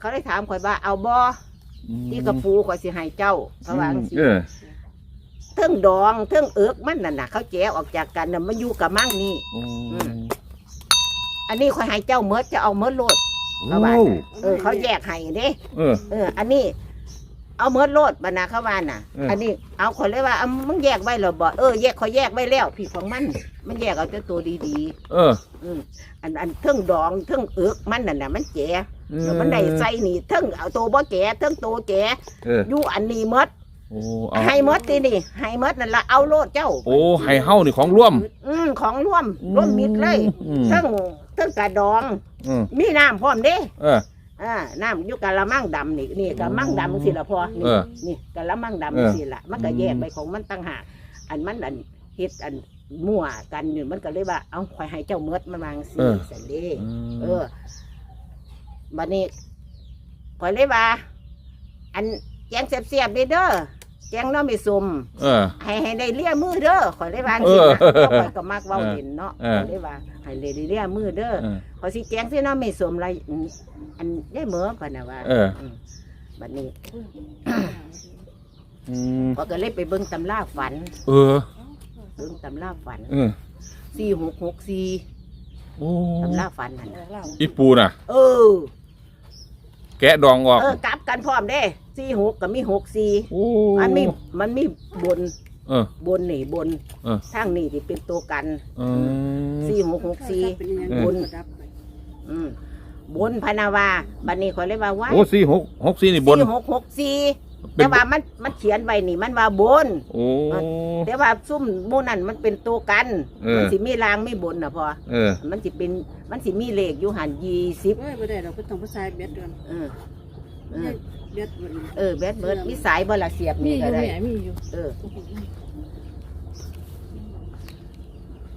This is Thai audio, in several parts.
เขาได้ถามข่อยว่าเอาบ่อืมที่กระปูข่อยสิให้เจ้าเขาว่าจังซี่เออเทิงดองเทิงเอิกมันน่ะนะเขาแจกออกจากกันน่ะมันอยู่กับมั่งนี่โอ้อืม อันนี้ข่อยให้เจ้าเมดจะเอาเมดโลดเขาว่าน่ะเออเขาแยกให้เด้ เออ เออ อันนี้ เอาเมดโลดบรรณาเขาว่าน่ะ เอออั อันนี้เอาข่อยเลยว่าเอามึงแยกไว้เหรอบ่เออแยกข่อยแยกไว้แล้วพี่ของมัน มันแยกเอาแต่ตัวดีเออๆอืมอันอันเทิงดองเทิงเอิกมันน่ะนะมันแจกเออแล้วมันได้ใส่นี่เทิงเอาตัวบ่แจกเทิงตัวแจกเอออยู่อันนี้เมดโอ้เอาให้เมดทีนี่ให้เมดนั่นละเอาโลดเจ้า โอ้ให้เฮานี่ของร่วม อืมของร่วมร่วมมิตรเลยอืม เทั้งเทั้งกระดอง อืมมีน้ำพร้อมเด้ เออ อ่าน้ำอยู่กะละมังดำนี่นี่กะละมังดำสิละพอนี่เออ นี่กะละมังเออ ดำสิละมันก็แยกไปของมันตั้งหากอันมันอันเฮ็ดอันมั่วกันนี่มันก็เลยว่าเอาข่อยให้เจ้าเมดมันวางสิสันเด้ เออบัดนี้ข่อยเลยว่า อันแจงเสียบๆนี่เด้อ แจงน้อมีสมเออ ให้ให้ได้เลี่ยมือเด้อข่อยได้วางสิเออนะเพราะข่อยก็มักเว้าเห็นเนาะเออ ข่อยได้ว่าให้ได้เลี่ยมือเด้อเออขอยสิแจ้งซิเนาะไม่สวมไรอืมอันได้เหมือก่อนนะว่าเออ มบัดนี้อืมพอยก็เลยไปเบิ่งตำราฝัน เออเบิ่งตำราฝันเออสี่หกหกสี่โอ้ตำราฝันนั่นน่ะอีปูน่ะ เออ แกะดองออก เออกลับกันพร้อมเด้ สี่หกกับมีหกสี่โอ้มันมีมันมีบนเออ บนนี่บนเออ ทางนี่ที่เป็นตัวกันเออ สี่หกหกสี่ เออ บน อืมบนพนาวาบัดนี้ขอยเลยว่าว่าโอ้สี่หกหกสี่นี่บนสี่หกหกสี่เป็แต่นว่ามันมันเขียนไว้นี่มันว่าบน โอ้ แต่ว่าซุ่มโมนั่นมันเป็นตัวกัน เออ มันสิมีรางไม่บนนะพอ เออ มันสิเป็นมันสิมีเลขอยู่หันยี่สิบเว้ยบ่ได้เราก็ต้องผู้ชายเบ็ดก่อนเออ เออเบ็ดบ่เออแบดเบิร์ดมีสายบลาเสียบมีนี่อก็ยู่ได้แหมมีอยู่เออ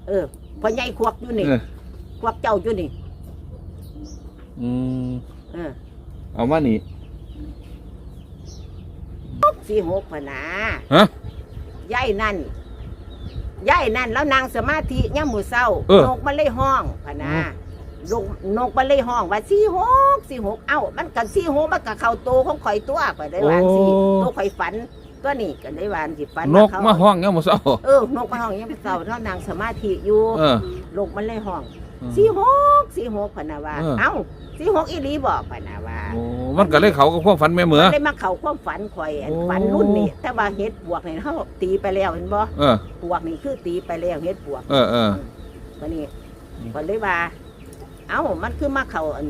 เออพอใหญ่ควักอยู่นี่เออควักเจ้าอยู่นี่อืมเออเอามานี่ สี่หกพนาฮะย่ายนั่นย่ายนั่นแล้วนางสมาธิย่ำมือเศร้าเออนกมันเลยห้องพนา ลงนกมันเลยห้องว่าสี่หกสี่หกเอ้ามันกับสี่หกมันกับเข้าโตของข่อยตัวก็ได้วาจั่งสี่โอ้ ตัวข่อยฝันก็นี่ก็ได้วาจั่งสิฝันนว่ากเขามาห้องเงี้ยมาเศร้า เออนกมาห้องยังเศร้าแล้วนางสมาธิอยู่เออลงมันเลยห้องอืมสี่หกสี่หกพนาว่าเออ เอ้าสี่หกอีหลีบอกพนาว่า โอ้มันก็เลยเขาก็ความฝันแม่เหมือมันได้มาเข้าความฝันข่อยอันโอ้ ฝันรุ่นนี้แต่ว่าเฮ็ดบวกนี่เขาตีไปแล้วเห็นบ่เออบวกนี่คือตีไปแล้วเฮ็ดบวกเออเออ วันนี้ข่อยเลยว่า เอ้ามันคือมาเข้าอัน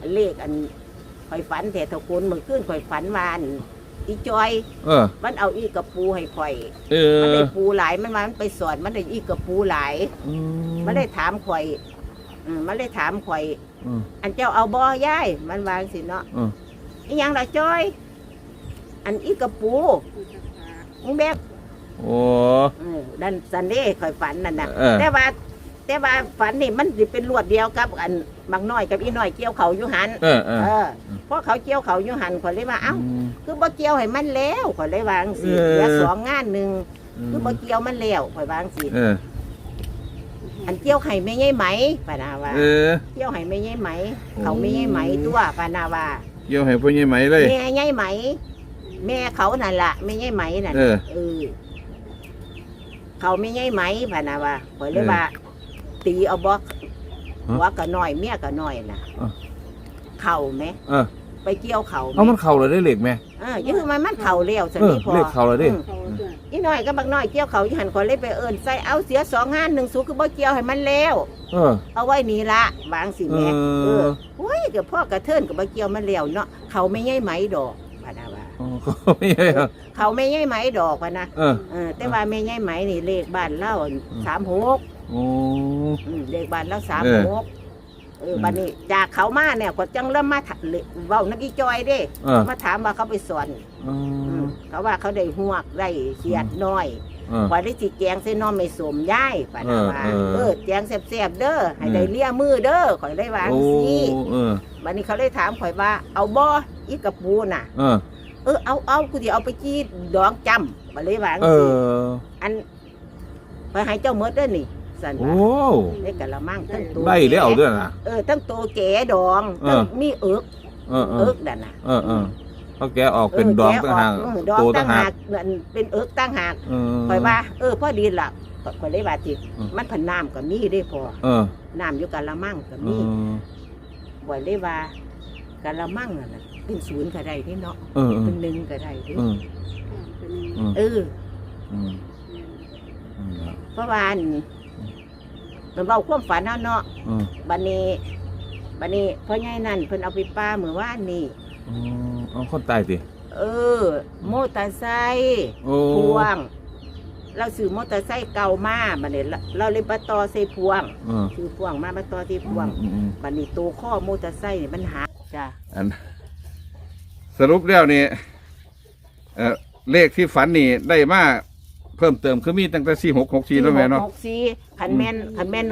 อันเลขอันข่อยฝันแต่ทะคุณเมื่อคืนข่อยฝันวาอันอีจอย เออ มันเอาอีกระปูให้ข่อย เอมันอได้ปูหลายมันมามันไปสอนมันได้อีกระปูหลาย อืมันได้ถามข่อยอืมมันได้ถามข่อย อืม อันเจ้าเอาบ่ย่ายมันวางสิเนาะอืม อีหยังล่ะจอย อันอีกระปูมึงแบกโอ้ เออดันซันเด้ข่อยฝันนั่นน่ะเออ แต่ว่า แต่ว่าฝันนี่มันสิเป็นรวดเดียวกับอันบางน้อยกับอีน้อยเกี่ยวเขาอยู่หันเออเออเออเพราะเขาเกี่ยวเขาอยู่หันข่อยเลยว่าเอ้ามคือบ่เกี่ยวให้มันแล้วข่อยเลยวาจั่งสิเออเหลือสองงานหนึ่งคือบ่เกี่ยวมันแล้วข่อยวาจั่งสิเออ อันเกี่ยวไข่ไม่ใช่ไหมปานาว่าเออ เกี่ยวไข่ไม่ใช่ไหมโอ้เขาไม่ใช่ไหมตัวปานาว่าเกี่ยวให้พ่อใหญ่ไหมเลย แม่ใช่ไหม แม่เขานั่นล่ะไม่ใช่ไหมนั่นเออ เออเขาไม่ใช่ไหมปานาว่าข่อยเลยเออว่า ตีเอาบอกฮะหัวก็น้อยเมียก็น้อยน่ะอะเข่าไหมเออไปเกี่ยวเข่าไหมเอามันเข่าเลยได้เหล็กไหม เออยื้อมันมันเข่าเลี้ยวสันเออนี่พอเลขเข่าเลยดิ อืมเขาด้วยอีน้อยก็บักน้อยเกี่ยวเขาอยู่หันข่อยเลยไปเอิญใส่เอาเสียสองห้าหนึ่งสูคือบ่เกี่ยวให้มันแล้ว เออ เอาไว้นี่ละวางสิเอแม่เอออโอ้ยกับพ่อกระเทินกับบ่เกี่ยวมันแล้วเนาะเขาไม่ใช่ไหมดอก ไม่ใช่เหรอเขาไม่ใช่ไหมดอกพะนะเออ เออแต่ว่าไม่ใช่ไหมนี่เลขบ้านเล่าสามหกโอ้ อืมเลขบ้านเล่าสามเอหอกเออบัดนี้จากเขามาเนี่ยก็จังเริ่มมาถามเลยเว้านักอีจอยเด้เออ มาถามว่าเขาไปสอนเออือมเขาว่าเขาได้หวกได้เขียดน้อย เออกว่าได้สิแกงเส้นน้อมไม่สมย่ายปะนะว่าเออเออเออแกงแซ่บๆเด้อให้อืมได้เลี้ยมือเด้อข่อยได้วางโอ้สิเออวันนี้เขาเลยถามข่อยว่าเอาบ่อีกระปูน่ะ เออ เออเอาเอากูสิเอาไปจีดองจำมาเลยวางเอสิออันไปให้เจ้าเมดเด้อนี่สันโอ้ว่าได้กะละมังทั้งตัวได้แล้วเด้วยนะ เออทั้งตัวแก่ดองเออ ทั้งมีเอิกเออเอเอิอกนั่นน่ะเออเออเขาแกะออกเป็นดองต่างหากเออดองโตต่าต่างงหาหากกนั่นเป็นเอิกต่างหากเออข่อยว่า เออพอดีล่ะข่อยเลยว่าติอืม มันผันน้ำก็มีได้พอเออน้ำอยู่กะละมังก็เอมีอบ่เลยว่ากะละมังนั่นน่ะ เป็นศูนย์ก็ได้ที่เนาะเออเออ เป็นหนึ่งก็ได้เด้เออเป็นเออเออเออเออเพราะว่าอันมันเบาความฝันเนาะเนาะเออบัดนี้บัดนี้พ่อใหญ่นั่นเพิ่นเอาไปป้าเมื่อวานนี่อ๋อเอาคนตายสิเออ โมอเตอร์ไซค์โอ้พวง เราซื้อมอเตอร์ไซค์เก่ามาบัดนี้เราเราเลยมาต่อใส่พวงเออซื้อพวงมามาต่อที่พวงอืมอืมบัดนี้ตัวข้อมอเตอร์ไซค์นี่มันหักจ้ะอัน สรุปแล้วนี่เออเลขที่ฝันนี่ได้มาเพิ่มเติมคือมีตั้งแต่สี่หกหกสี่แล้วแม่เนาะ หกสี่ขันแม่นขันแม่น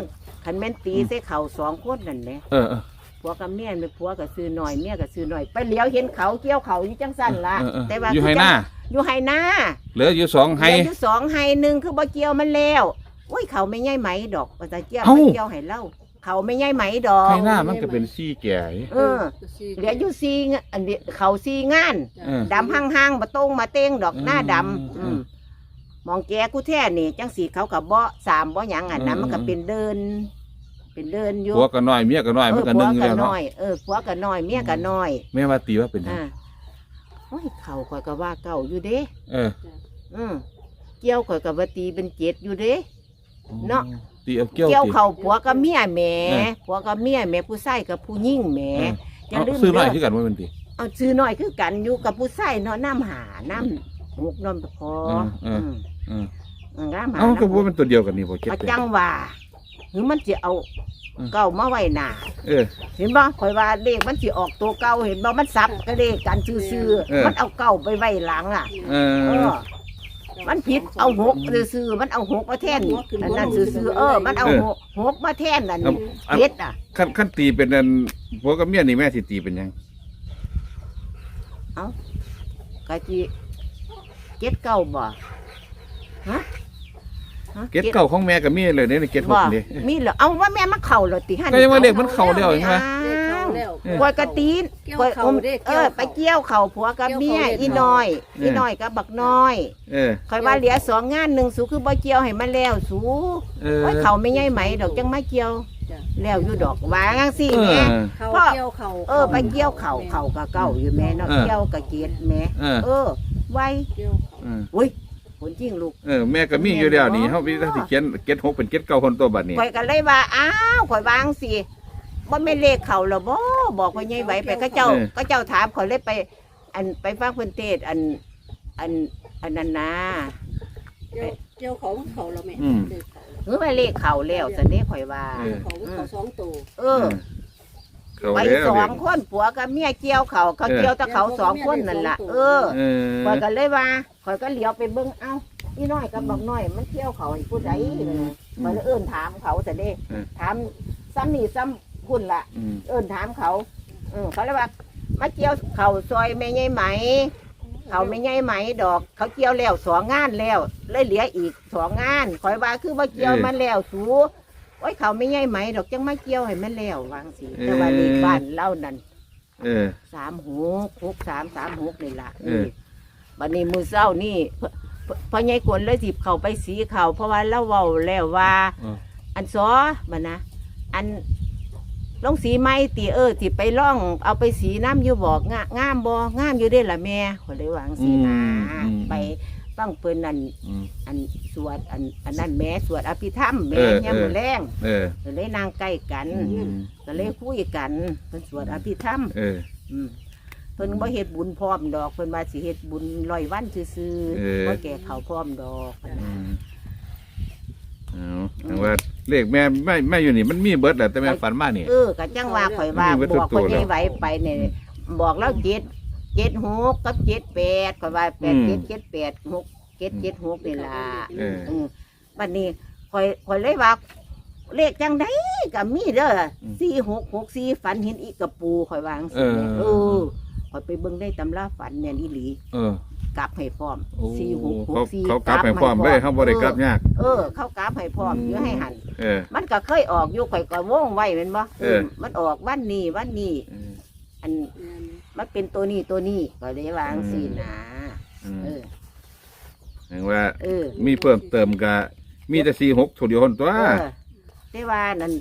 ขันแม่นตีใส่เข่าสองคนนั่นแหละเออเออผัวกับเมียนี่ผัวก็ซื้อหน่อยเมียก็ซื้อหน่อยไปเหลียวเห็นเขาเกี่ยวเขาอยู่จังสั้นละเออเออแต่ว่าอยู่ให้หน้า อยู่ไฮหน้าเหลืออยู่สองให้ เหลืออยู่สองไฮหนึ่งคือบ่เกี่ยวมันแล้วโอ้ยเขาไม่ใช่ไหมดอกว่าจะเกี่ยวเอ้าไม่เกี่ยวให้เล่า เขาไม่ใช่ไหมดอกให้หน้ามันก็เป็นซี่แก่เออ เหลืออยู่ซีงอันนี้เขาซีงานเออ ดำห้างๆมาตรงมาเต้งดอกอืมหน้าดำอือืมมมองแกกูแท้นี่จังสีเขากับบ่สามบ่หยังอะนะอืม มันก็เป็นเดิน เป็นเดินอยู่ผัวก็น้อยเมียก็น้อยมันก็หนึ่งอยู่ผัวแล้วน้เนาะอยเออผัวก็น้อยเมียก็น้อยแม่ว่าตีว่าเป็นหยังอ่าโอ้ยเขาข่อยก็ว่าเก่าอยู่เด้เอออืมเกี่ยวข่อยก็ว่าตีเป็นเจ็ดอยู่เด้ เนาะ ตีเอาเกี่ยวเกี่ยวตีเขาผัวกับเมียแหม่เออ ผัวกับเมียแหม่ผู้ชายกับผู้หญิงแหม่เอออย่าเอาลืมซื้อหน่อยเด้คือกันว่าเป็นตีเอาซื้อหน่อยคือกันอยู่กับผู้ชายเนาะน้ำหาน้ำมุกน้ำพอเออเอออืมน้ำหาเอ้าก็น้ำว่าเป็นตัวเดียวกันนี่บ่เก็บเอาไป จังว่าหรือมันจะเอาอืม เก่ามาไว้หน้าเออ เห็นบ่ข่อยว่าเลขมันสิออกตัวเก่าเห็นบ่มันซับก็เลขกันซื่อเออ ๆมันเอาเก่าไปไว้หลังอะ เอเอออ มันผิดเอาหกซื่อๆมันเอาหกมาแทนอันนั้นซื่อๆเออ มันเอาหกหกมาแทนนั่นเอาอัน เฮ็ดอะขั้นขั้นตีเป็นอันผัวกับเมียนี่แม่สิตีเป็นหยังกะจิเก็ดเก่าบ่ฮะฮะเก็ดเก่าของแม่กับเมียเลยเนี่ยเก็ดหบ่กนี่ มีเหรอเอาว่าแม่มาเข้าแล้วติหั่นก็ยังว่าเลขมันเข้าแล้วเห็นไหมเลขเข้า แล้วเออกวยกระตีนเกี่ยวกวยเขาอมเด้เอเกี่ยวอเขา ไปเกี่ยวเขาผัวกับเมียเกี่ยวเขาอีน้อยเอออีน้อยกับบักน้อยเออ คอยว่าเหลือสองงานหนึ่งสูคือบ่เกี่ยวให้มันแล้วสูเออไว้เขาไม่ใหญ่ไหมดอกจังไม่เกี่ยว จ้ะแล้วอยู่ดอกว่าจังซี่เอแม่อ เขาพ่อเกี่ยวเขาเออไปเกี่ยวเขาเขาก็เก่าอยู่แม่เนาะเออ เกี่ยวกับเกียดแม่เออเออ ไว้เกี่ยวเขาเอออุ้ยผลจริงลูก เออ แม่ก็มีอยู่แล้วนี่เฮาพี่ถ้าสิเขียนเก็ดหกเป็นเก็ดเก้าคนตัวบัดนี้ ข่อยก็เลยว่าอ้าวข่อยวาจังสิ บ่แม่นเลขเขาหรอบ่บอกว่าใหญ่ไหวไปเขาเจ้าเขาเจ้าถามข่อยเลยไป อันไปฟังเพิ่นเทศน์อันอันอันนั้นนะเกี่ยวเกี่ยวเขาเขาแล้วแม่อืมเลขเขาเออว่าเลขเขาแล้วสันนี้ข่อยว่า เออเขาเขาสองตัวเออ เขาไปแล้วสอเนี่งยคนผัวกับเมียเกี่ยวเขาเขาเออ เกี่ยวแต่เขาสองคนนั่นล่ะเออเออข่อยก็เลยว่าข่อยก็เหลียวไปเบิ่งเอ้าพี่น้อยกับบักน้อย มันเกี่ยวเขาให้ผู้ใดข่อยเลยเอิ้นถามเขาแต่เด้เออถามซ้ำนี่ซ้ำ คุณล่ะอืมเอิ้นถามเขาเออเขาเลยว่ามาเกี่ยวเขาซอยไม่ใหญ่ไหม เขาไม่ใหญ่ไหมดอก เขาเกี่ยวแล้วสองงานแล้วเลยเหลืออีกสองงานข่อยว่าคือว่าเกี่ยวมันแล้วสูโอ้ยเขาไม่ใหญ่ไหม ดอกจังมาเกี่ยวให้มันแล้ววางสิแต่ว่าเลขบ้านเล่านั่นเออ สามหกหกสามสามหกนี่ละเออ บัดนี้มือเศร้านี่พพพ่อใหญ่กวนเลยสิบเขาไปสีเขาเพราะว่าเราเว้าแล้วว่า เอออันซอบัดนะ อัน ลงสีไม้ตีเออสิไปล่องเอาไปสีน้ำอยู่บอกงางามบ่งามอยู่ได้อล่ะแม่ขอยเลยวาจั่งสีนะอืม ไปฟังเปิ้นนั่นอืม อันสวดอันอันนั้นแม่สวดอภิธรรมแม่เออยามมื้อแรงเออ ก็เลยนางใกล้กันอืม ก็เลยคุยกันเพิ่นสวดอภิธรรม เออ อืมเพิ่นบ่เฮ็ดบุญพร้อมดอกเพิ่นว่าสิเฮ็ดบุญร้อยวันซื่อเออ ๆบ่แก่เขาพร้อมดอก อืมเอาแต่ว่า เลขแม่ไม่ไม่อยู่นี่มันมีเบิดแหละแต่แม่ฝันมานี่ เออก็จังว่าข่อยว่ามันมีวัตถุบอกข่อยตัวแล้วใหญ่ไหวไปเนี่ยบอกแล้วเจ็ดเจ็ดหกกับเจ็ดแปดข่อยว่าแปดอืม เจ็ดเจ็ดแปดหกเจ็ดเจ็ดหกนี่ล่ะเอออืมบัดนี้ข่อยข่อยเลยว่าเลขจังไดก็มีเด้อสี่หกหกสี่ฝันเห็นอีกกระปูข่อยวาจั่งเอสิอเออข่ อยไปเบิ่งได้ตำราฝันแม่นอีหลีเออกลับให้พร้อมโอ้สี่หกหเขากสี่เขากลับให้พร้อมเลยเขาบ่ได้กลับยาก เออ เขากลับให้พร้อมอยู่ให้หัน เออ มันก็เคยออกอยู่ข่อยก็วงไว้แม่นบ่เออ มันออกวันนี้วันนี้เอออันแม่นมันเป็นตัวนี้ตัวนี้ก็เลยวางสินะอืมเออ เห็นว่า เออมีเพิ่มเติมก็มีแต่สี่หกตัวเดียวคนตัว เออแต่ว่านั่น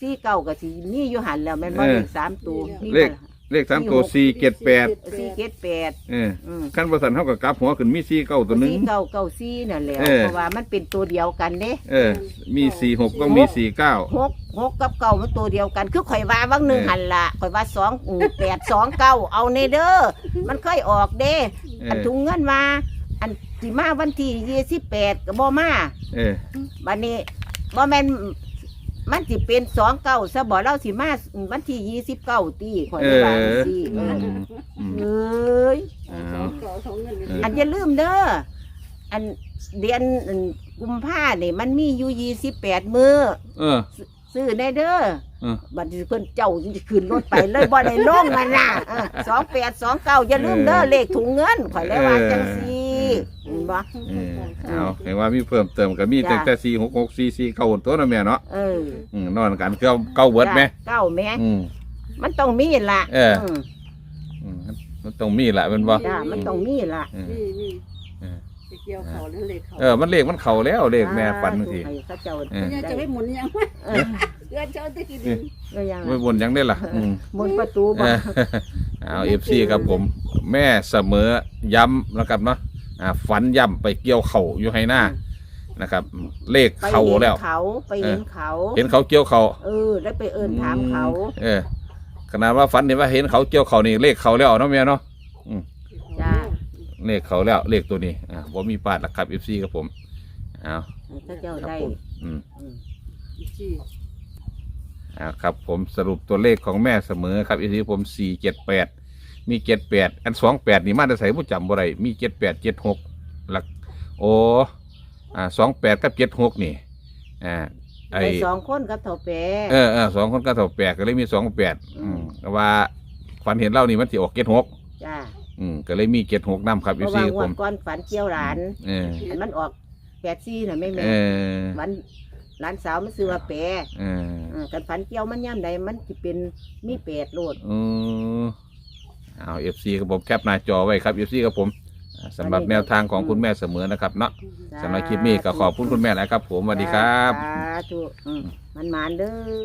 สี่เก้าก็สิมีอยู่หันแล้วแม่นบ่เออ เลขสามตัวมีเลข เลขสามตัวสี่เจ็ดแปดสี่เจ็ดแปดเอออืมขั้นประสันเท่ากับกลับหัวขึ้นมีสี่เก้าตัวหนึงสี่เก้าเก้าสี่นั่นแหละเออ เพราะว่ามันเป็นตัวเดียวกันเด้เออ มีสี่หกต้องมีสี่เก้า หกหกกับเก้ามันตัวเดียวกัน คือข่อยว่าว่างหนึ่งเออ หันละข่อยว่าสองอืมแปดสองเก้าเอาในเด้อมันค่อยออกเด้ เออันอถุงเงินมา อันสิมาวันที่ยี่สิบแปดก็บ่มาเออ บัดนี้บ่แม่น มันสิเป็นสองเก้าซะบ่เราสิมาวันที่ยี่สิบเก้าตีข่อยเอได้อว่าจังซี่อืเออมอืม เอ้ยสองเก่าสองเงินเอออันอย่าลืมเด้อ อันเดือนอันกุมภาเนี่ยมันมีอยู่ยี่สิบแปดมื้อเออ ซื้อได้เด้อเออบัดนี้เพิ่นเจ้าจะขึ้นรถไปเลยบ่ได้ลงมันน่ะสองแปดสองเก้าอย่าลืมเด้อเลขถุงเงินข่อยเลยว่าจังซี่ เห็นบ่เออเอาเห็นว่ามีเพิ่มเติมก็มีจ้ะตั้งแต่สี่หกหกสี่สี่เก้าตัวนะแม่เนาะเอออืมนอนกันเก้าเก้าเวิร์ดไหมจ้ะเก้าแม่อืม มันต้องมีล่ะเออมอืมมันต้องมีแหละเป็นบ่ จ้ามันต้องมีล่ะเออนี่นี่เออ ไปเกี่ยวเขาแล้วเลยเขาเออมันเลขมันเข่าแล้วเลขแม่ฝันบางที ให้เขาเจ้าเออเนี่ยจะไปหมุนยังไงเออเงินเจ้าจะกินดินก็ยังไม่บนยังได้ล่ะอืม หมุนประตูเอบ่อเอาเอฟซีครับผม แม่เสมอย้ำนะครับเนาะ อ่าฝันย้ำไปเกี่ยวเข่าอยู่ให้หน้านะครับ เลขไปเข่าเห็นแล้ว เขาไปเห็นเขาเห็นเขาเกี่ยวเข่าเออได้ไปเอิ้นถามเขาเออขนาดว่าฝันเห็นว่าเห็นเขาเกี่ยวเข่านี่เลขเข่าแล้วเนาะแม่เนาะจ้าเลขเขาแล้วเลขตัวนี้อ่าผมมีปาดละครับเอฟซีครับผมเอาให้เขาเจ้าครับได้ผมอืม อืมจีอ่าครับผมสรุปตัวเลขของแม่เสมอครับอีทีผมสี่เจ็ดแปด มีเจ็ดแปดอันสองแปดนี่มาแต่ใส่ผู้จำบ่ไรมีเจ็ดแปดเจ็ดหกหลักโอ้อ่าสองแปดกับเจ็ดหกนี่อ่าไอไปสองคนกับเถ่าแปรเออเออสองคนก็เท่าแปดก็เลยมีสองแปดอืมแต่ว่าฝันเห็นเล่านี่มันจะออกเจ็ดหกจ้าอืมก็เลยมีเจ็ดหกนำครับเพอีราะซีว่าผงวดม ก่อนฝันเกี่ยวหลานเอออันมันออกแปดซี่น่ะแม่แม่เออวันหลานสาวมันซื้อว่าแปรเออเออกันฝันเกี่ยวมันย่ำใดมันจะเป็นมีแปดโลด เออ เอาเอฟซีกับผมแคปหน้าจอไว้ครับเอฟซีกับผมอ่าสำหรับแนวทางของคุณแม่เสมอนะครับเนาะสำหรับคลิปนี้ก็ขอบคุณคุณแม่หลายครับ ผมสวัสดีครับ สาธุอืมมันหมานเด้อ